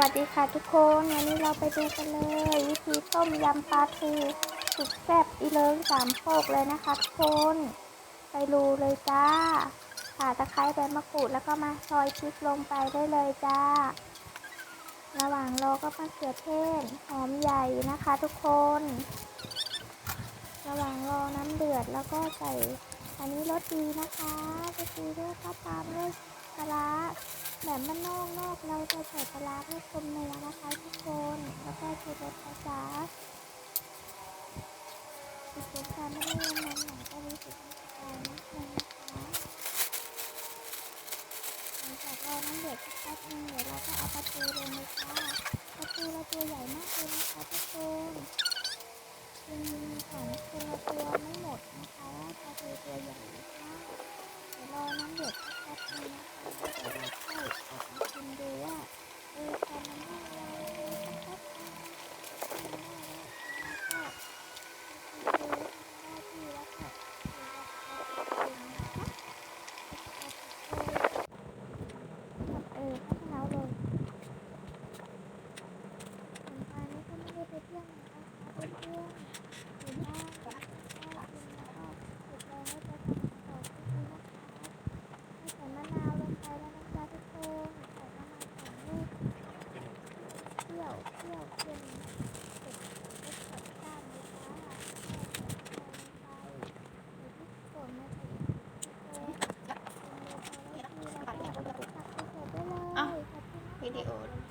วัสดีค่ะทุกคน วันนี้เราไปดูกันเลย วิธีต้มยำปลาทูสุดแซ่บอีเลิงสามโคกเลยนะคะทุกคน ไปดูเลยจ้าข่าตะไคร้ใบมะกรูดแล้วก็มาซอยพริกลงไปได้เลยจ้า ระหว่างรอก็มะเขือเทศหอมใหญ่นะคะทุกคน ระหว่างรอน้ำเดือดแล้วก็ใส่อันนี้รสดีนะคะรสดีด้วยก็ตามด้วยปลา แบบมันนอกนอกเราจะใส่ปลาร้าเพื่อคมเนื้อนะคะทุกคน แล้วก็ชูรสนะจ๊ะอีกเช่นกันไม่ได้ยังน้ำหนักก็รู้สึกว่าจะนิดนึงนะคะหลังจากเรอน้ำเดือดสักแป๊บนึงเดี๋ยวเราก็เอาปลาทูลงเลยค่ะปลาทูเราตัวใหญ่มากเลยนะคะทุกคนกินของคนละตัวไม่หมดนะคะปลาทูตัวใหญ่มาก Oh, วิดีโอ